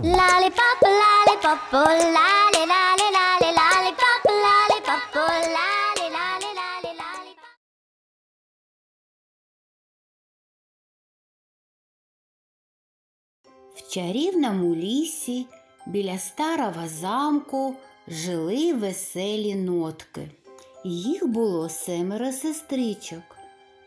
Lollipop, lollipop, oh, lolly, lolly, lolly, lollipop, lollipop, oh, lolly, lolly. В чарівному лісі біля старого замку жили веселі нотки. Їх було семеро сестричок.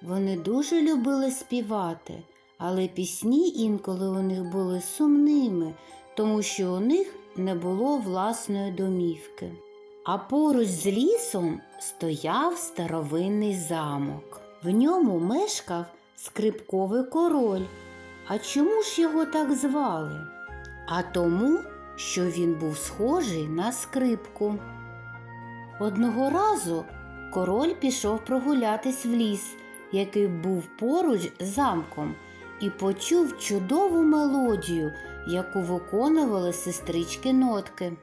Вони дуже любили співати, але пісні інколи у них були сумними, тому що у них не було власної домівки. А поруч з лісом стояв старовинний замок. В ньому мешкав скрипковий король. А чому ж його так звали? А тому, що він був схожий на скрипку. Одного разу король пішов прогулятись в ліс, який був поруч з замком, і почув чудову мелодію, яку виконували сестрички нотки.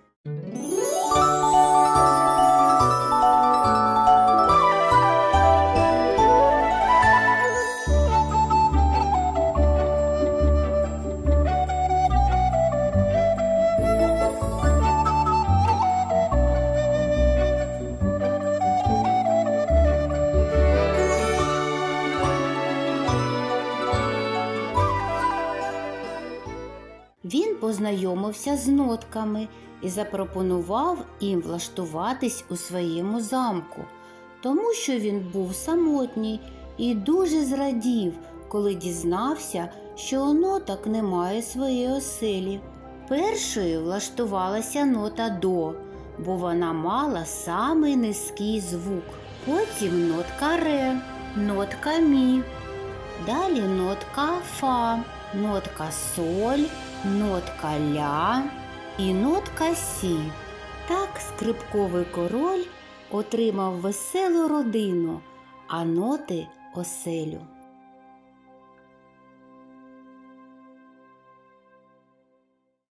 Він познайомився з нотками і запропонував їм влаштуватись у своєму замку, тому що він був самотній і дуже зрадів, коли дізнався, що у ноток немає своєї оселі. Першою влаштувалася нота до, бо вона мала самий низький звук. Потім нотка ре, нотка мі, Далі нотка фа, нотка соль, нотка ля і нотка сі. Так скрипковий король отримав веселу родину, а ноти оселю.